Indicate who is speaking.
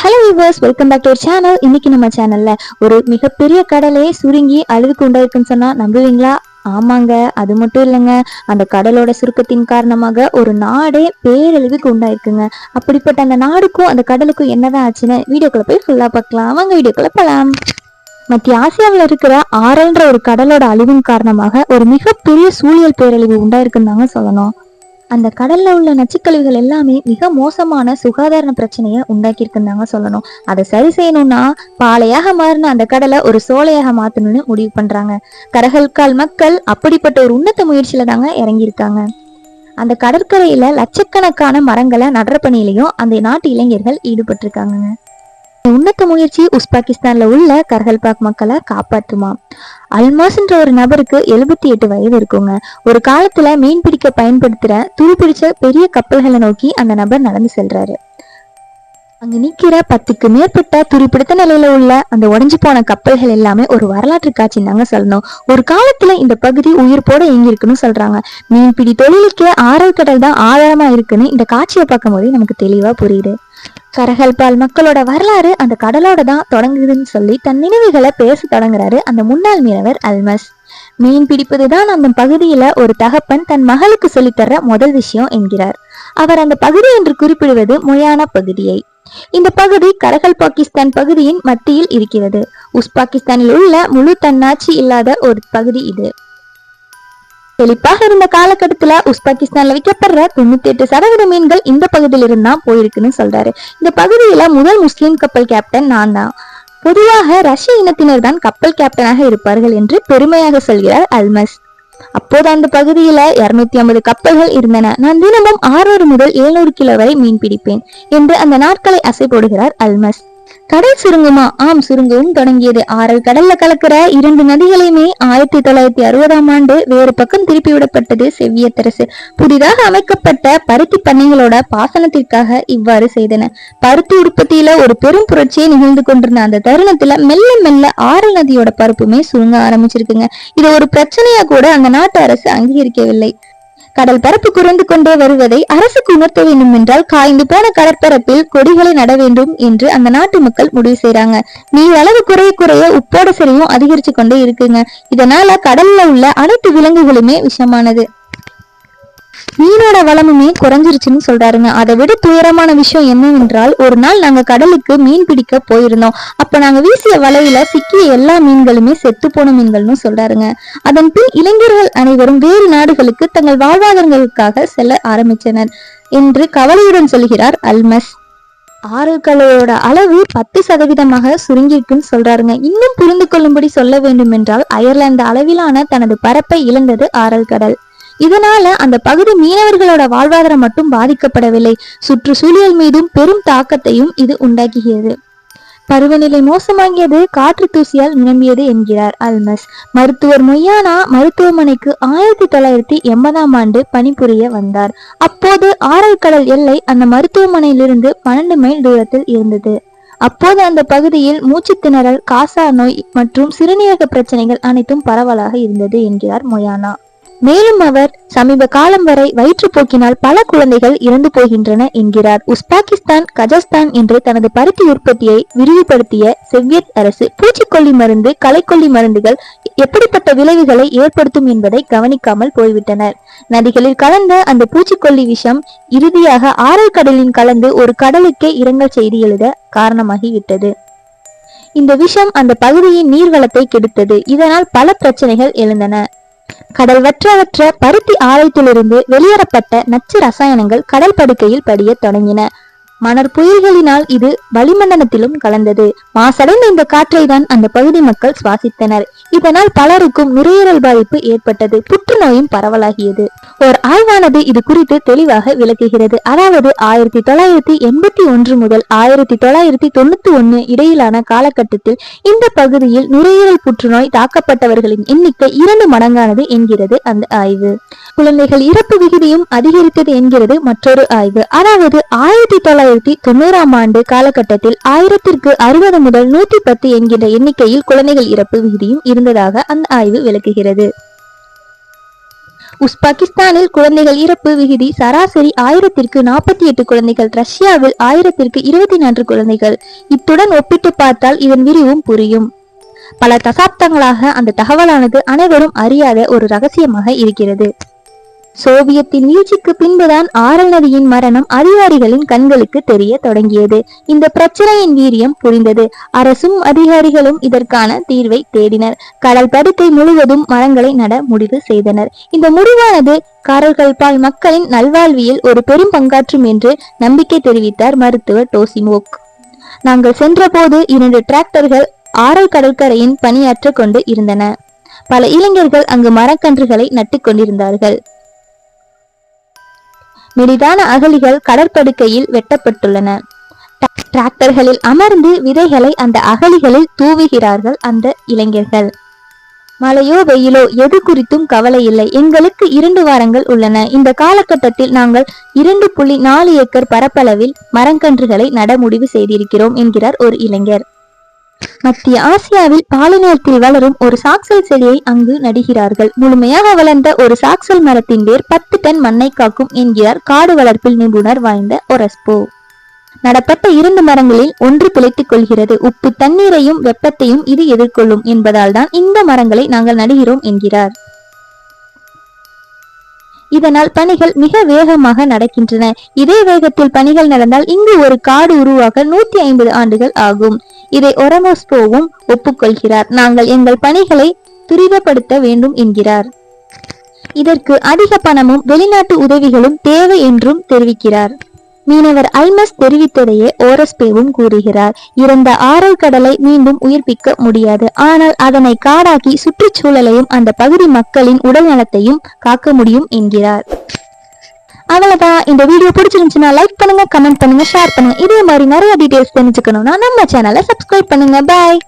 Speaker 1: Hello viewers welcome back to ஒரு channel இன்னைக்கு நம்ம சேனல்ல ஒரு மிகப்பெரிய கடலே சுருங்கி அழிவுக்கு உண்டாயிருக்குன்னு சொன்னா நம்புவீங்களா? ஆமாங்க அது மட்டும் இல்லைங்க. அந்த கடலோட சுருக்கத்தின் காரணமாக ஒரு நாடே பேரழிவுக்கு உண்டாயிருக்குங்க. அப்படிப்பட்ட அந்த நாடுக்கும் அந்த கடலுக்கும் என்னதான் ஆச்சுன்னு வீடியோக்குள்ள போய் ஃபுல்லா பார்க்கலாம். வாங்க வீடியோக்குள்ள போகலாம் மத்திய ஆசியாவில் இருக்கிற ஆரல்ன்ற ஒரு கடலோட அழிவின் காரணமாக ஒரு மிகப்பெரிய சூழியல் பேரழிவு உண்டாயிருக்குன்னு தாங்க சொல்லணும். அந்த கடல்ல உள்ள நச்சுக்கழிவுகள் எல்லாமே மிக மோசமான சுகாதார பிரச்சனையை உண்டாக்கியிருக்குன்னு சொல்லணும். அதை சரி செய்யணும்னா பாலையாக மாறின அந்த கடலை ஒரு சோலையாக மாத்தணும்னு முடிவு பண்றாங்க. கரகல்கால் மக்கள் அப்படிப்பட்ட ஒரு உன்னத முயற்சியில தாங்க இறங்கியிருக்காங்க. அந்த கடற்கரையில லட்சக்கணக்கான மரங்களை நடுற பணியிலையும் அந்த நாட்டு இளைஞர்கள் ஈடுபட்டிருக்காங்க உன்னத முயற்சி உஸ்பாகிஸ்தான்ல உள்ள கர்கல்பாக் மக்களை காப்பாற்றுமா அல்மாஸ்ன்ற ஒரு நபருக்கு எழுபத்தி எட்டு வயது இருக்குங்க. ஒரு காலத்துல மீன் பிடிக்க பயன்படுத்துற துருப்பிடிச்ச பெரிய கப்பல்களை நோக்கி அந்த நபர் நடந்து செல்றாரு. அங்க நிக்கிற பத்துக்கு மேற்பட்ட துருப்பிடித்த நிலையில உள்ள அந்த உடஞ்சு போன கப்பல்கள் எல்லாமே ஒரு வரலாற்று காட்சி தாங்க சொல்லணும். ஒரு காலத்துல இந்த பகுதி உயிர் போட இருக்குன்னு சொல்றாங்க. மீன்பிடி தொழிலுக்கே ஆரல் கடல் தான் ஆதாரமா இருக்குன்னு இந்த காட்சியை பார்க்கும் போதே நமக்கு தெளிவா புரியுது. கரகல்பால் மக்களோட வரலாறு அந்த கடலோட தான் தொடங்குதுன்னு சொல்லி தன் நினைவுகளை பேச தொடங்குறாரு அந்த முன்னாள் மீனவர் அல்மஸ். மீன் பிடிப்பதுதான் அந்த பகுதியில ஒரு தகப்பன் தன் மகளுக்கு சொல்லித்தர முதல் விஷயம் என்கிறார். அவர் அந்த பகுதி என்று குறிப்பிடுவது மொயான பகுதியை. இந்த பகுதி கரகல் பாகிஸ்தான் பகுதியின் மத்தியில் இருக்கிறது. உஸ்பாகிஸ்தானில் உள்ள முழு தன்னாட்சி இல்லாத ஒரு பகுதி இது. செழிப்பாக இருந்த காலகட்டத்துல உஸ்பாகிஸ்தான்ல விற்கப்படுற தொண்ணூத்தி எட்டு சதவீத மீன்கள் இந்த பகுதியில இருந்தா போயிருக்குன்னு சொல்றாரு. இந்த பகுதியில முதல் முஸ்லீம் கப்பல் கேப்டன் நான் தான் பொதுவாக ரஷ்ய இனத்தினர் தான் கப்பல் கேப்டனாக இருப்பார்கள் என்று பெருமையாக சொல்கிறார் அல்மஸ். அப்போது அந்த பகுதியில இருநூத்தி ஐம்பது கப்பல்கள் இருந்தன. நான் தினமும் ஆறுநூறு முதல் எழுநூறு கிலோ வரை மீன் பிடிப்பேன் என்று அந்த நாட்களை அசை போடுகிறார் அல்மஸ். கடல் சுருங்குமா? ஆம் சுருங்கவும் தொடங்கியது. ஆறல் கடல்ல கலக்கிற இரண்டு நதிகளையுமே ஆயிரத்தி தொள்ளாயிரத்தி அறுபதாம் ஆண்டு வேறு பக்கம் திருப்பி விடப்பட்டது செவ்வியத்தரசு. புதிதாக அமைக்கப்பட்ட பருத்தி பண்ணைகளோட பாசனத்திற்காக இவ்வாறு செய்தன. பருத்தி உற்பத்தியில ஒரு பெரும் புரட்சியை நிகழ்ந்து கொண்டிருந்த அந்த தருணத்துல மெல்ல மெல்ல ஆறல் நதியோட பருப்புமே சுருங்க ஆரம்பிச்சிருக்குங்க. இது ஒரு பிரச்சனையா கூட அந்த நாட்டு அரசு அங்கீகரிக்கவில்லை. கடல் பரப்பு குறைந்து கொண்டே வருவதை அரசுக்கு உணர்த்த வேண்டும் என்றால் காய்ந்து போன கடற்பரப்பில் கொடிகளை நட வேண்டும் என்று அந்த நாட்டு மக்கள் முடிவு செய்யறாங்க நீர் அளவு குறைய குறைய உப்போட சரிவும் அதிகரிச்சு கொண்டே இருக்குங்க. இதனால கடல்ல உள்ள அனைத்து விலங்குகளுமே விஷமானது. மீனோட வளமுமே குறைஞ்சிருச்சுன்னு சொல்றாருங்க. அதை விட துயரமான விஷயம் என்னவென்றால் ஒரு நாள் நாங்க கடலுக்கு மீன் பிடிக்க போயிருந்தோம். அப்ப நாங்க வீசிய வலையில சிக்கிய எல்லா மீன்களுமே செத்து போன மீன்கள்னு சொல்றாருங்க. அதன் பின் இளைஞர்கள் அனைவரும் வேறு நாடுகளுக்கு தங்கள் வாழ்வாதாரங்களுக்காக செல்ல ஆரம்பித்தனர் என்று கவலையுடன் சொல்கிறார் அல்மஸ். ஆறுகளோட அளவு பத்து சதவீதமாக சுருங்கியிருக்குன்னு சொல்றாருங்க. இன்னும் புரிந்து கொள்ளும்படி சொல்ல வேண்டும் என்றால் அயர்லாந்து அளவிலான தனது பரப்பை இழந்தது ஆரல் கடல். இதனால அந்த பகுதி மீனவர்களோட வாழ்வாதாரம் மட்டும் பாதிக்கப்படவில்லை. சுற்றுச்சூழல் மீதும் பெரும் தாக்கத்தையும் இது உண்டாக்குகிறது. பருவநிலை மோசமாகியது காற்று தூசியால் நிரம்பியது என்கிறார் அல்மஸ். மருத்துவர் மொய்யானா மருத்துவமனைக்கு ஆயிரத்தி தொள்ளாயிரத்தி எண்பதாம் ஆண்டு பணிபுரிய வந்தார். அப்போது ஆரல்கடல் எல்லை அந்த மருத்துவமனையிலிருந்து பன்னெண்டு மைல் தூரத்தில் இருந்தது. அப்போது அந்த பகுதியில் மூச்சு திணறல் காசா நோய் மற்றும் சிறுநீரக பிரச்சனைகள் அனைத்தும் பரவலாக இருந்தது என்கிறார் மொயானா மேலும் அவர் சமீப காலம் வரை வயிற்றுப்போக்கினால் பல குழந்தைகள் இறந்து போகின்றன என்கிறார். உஸ்பாகிஸ்தான் கஜஸ்தான் என்று தனது பருத்தி உற்பத்தியை விரிவுபடுத்திய செவ்வியத் அரசு பூச்சிக்கொல்லி மருந்து களைக்கொல்லி மருந்துகள் எப்படிப்பட்ட விளைவுகளை ஏற்படுத்தும் என்பதை கவனிக்காமல் போய்விட்டனர். நதிகளில் கலந்த அந்த பூச்சிக்கொல்லி விஷம் இறுதியாக ஆரல் கடலில் கலந்து ஒரு கடலுக்கே இரங்கல் செய்தி எழுத காரணமாகிவிட்டது. இந்த விஷம் அந்த பகுதியின் நீர்வளத்தை கெடுத்தது. இதனால் பல பிரச்சனைகள் எழுந்தன. கடல் வற்றவற்ற பருத்தி ஆலயத்திலிருந்து வெளியேறப்பட்ட நச்சு ரசாயனங்கள் கடல் படுக்கையில் படிய தொடங்கின. மணர் புயல்களினால் இது வளிமண்டலத்திலும் கலந்தது. மாசடைந்த இந்த காற்றை தான் அந்த பகுதி மக்கள் சுவாசித்தனர். இதனால் பலருக்கும் நுரையீரல் பாதிப்பு ஏற்பட்டது. புற்றுநோயும் பரவலாகியது. ஓர் ஆய்வானது இது குறித்து தெளிவாக விளக்குகிறது. அதாவது ஆயிரத்தி தொள்ளாயிரத்தி எண்பத்தி ஒன்று முதல் ஆயிரத்தி தொள்ளாயிரத்தி தொண்ணூத்தி ஒன்னு இடையிலான காலகட்டத்தில் இந்த பகுதியில் நுரையீரல் புற்றுநோய் தாக்கப்பட்டவர்களின் எண்ணிக்கை இரண்டு மடங்கானது என்கிறது அந்த ஆய்வு. குழந்தைகள் இறப்பு விகிதியும் அதிகரித்தது என்கிறது மற்றொரு ஆய்வு. அதாவது ஆயிரத்தி தொள்ளாயிரத்தி தொள்ளாயிரத்தி தொண்ணூறாம் ஆண்டு காலகட்டத்தில் ஆயிரத்திற்கு அறுபது முதல் நூத்தி பத்து என்கின்ற எண்ணிக்கையில் குழந்தைகள் இறப்பு விகிதியும் இருந்ததாக அந்த ஆய்வு விளக்குகிறது. உஸ்பாகிஸ்தானில் குழந்தைகள் இறப்பு விகிதி சராசரி ஆயிரத்திற்கு நாற்பத்தி எட்டு குழந்தைகள் ரஷ்யாவில் ஆயிரத்திற்கு இருபத்தி நான்கு குழந்தைகள். இத்துடன் ஒப்பிட்டு பார்த்தால் இதன் விரிவும் புரியும். பல தசாப்தங்களாக அந்த தகவலானது அனைவரும் அறியாத ஒரு ரகசியமாக இருக்கிறது. சோவியத்தின் வீழ்ச்சிக்கு பின்புதான் ஆரல் நதியின் மரணம் அதிகாரிகளின் கண்களுக்கு தெரிய தொடங்கியது. இந்த பிரச்சனையின் வீரியம் புரிந்தது. அரசும் அதிகாரிகளும் இதற்கான தீர்வை தேடினர். கடல் படுக்கை முழுவதும் மரங்களை நட முடிவு செய்தனர். இந்த முடிவானது காரர்கள் பால் மக்களின் நல்வாழ்வியல் ஒரு பெரும் பங்காற்றும் என்று நம்பிக்கை தெரிவித்தார் மருத்துவர் டோசிமோக். நாங்கள் சென்றபோது இரண்டு டிராக்டர்கள் ஆரல் கடற்கரையின் பணியாற்ற கொண்டு இருந்தன. பல இளைஞர்கள் அங்கு மரக்கன்றுகளை நட்டுக் கொண்டிருந்தார்கள். மெலிதான அகழிகள் கடற்படுக்கையில் வெட்டப்பட்டுள்ளன. டிராக்டர்களில் அமர்ந்து விதைகளை அந்த அகழிகளில் தூவுகிறார்கள் அந்த இளைஞர்கள். மழையோ வெயிலோ எது குறித்தும் கவலை இல்லை எங்களுக்கு இரண்டு வாரங்கள் உள்ளன. இந்த காலகட்டத்தில் நாங்கள் இரண்டு புள்ளி நாலு ஏக்கர் பரப்பளவில் மரக்கன்றுகளை நட முடிவு செய்திருக்கிறோம் என்கிறார் ஒரு இளைஞர். மத்திய ஆசியாவில் பாலினத்தில் வளரும் ஒரு சாக்சல் செடியை அங்கு நடுகிறார்கள். முழுமையாக வளர்ந்த ஒரு சாக்சல் மரத்தின் வேர் பத்து டன் மண்ணை காக்கும் என்கிறார் காடு வளர்ப்பில் நிபுணர் வாய்ந்த ஒரஸ்போ. நடப்பட்ட இரண்டு மரங்களில் ஒன்று பிழைத்துக் கொள்கிறது. உப்பு தண்ணீரையும் வெப்பத்தையும் இது எதிர்கொள்ளும் என்பதால் தான் இந்த மரங்களை நாங்கள் நடுகிறோம் என்கிறார். இதனால் பணிகள் மிக வேகமாக நடக்கின்றன. இதே வேகத்தில் பணிகள் நடந்தால் இங்கு ஒரு காடு உருவாக நூத்தி ஐம்பது ஆண்டுகள் ஆகும். இதை ஒரமோஸ்போவும் ஒப்புக்கொள்கிறார். நாங்கள் எங்கள் பணிகளை துரிதப்படுத்த வேண்டும் என்கிறார். இதற்கு அதிக பணமும் வெளிநாட்டு உதவிகளும் தேவை என்றும் தெரிவிக்கிறார். மீனவர் அல்மஸ் தெரிவித்ததையே ஓரஸ்பேவும் கூறுகிறார். இறந்த ஆரல் கடலை மீண்டும் உயிர்ப்பிக்க முடியாது. ஆனால் அதனை காடாக்கி சுற்றுச்சூழலையும் அந்த பகுதி மக்களின் உடல் நலத்தையும் காக்க முடியும் என்கிறார். அவ்வளவுதான். இந்த வீடியோ பிடிச்சிருந்துச்சுன்னா லைக் பண்ணுங்க கமெண்ட் பண்ணுங்க ஷேர் பண்ணுங்க. இதே மாதிரி நிறைய டீடைல்ஸ் தெரிஞ்சுக்கணும்னா நம்ம சேனலை சப்ஸ்கிரைப் பண்ணுங்க. பாய்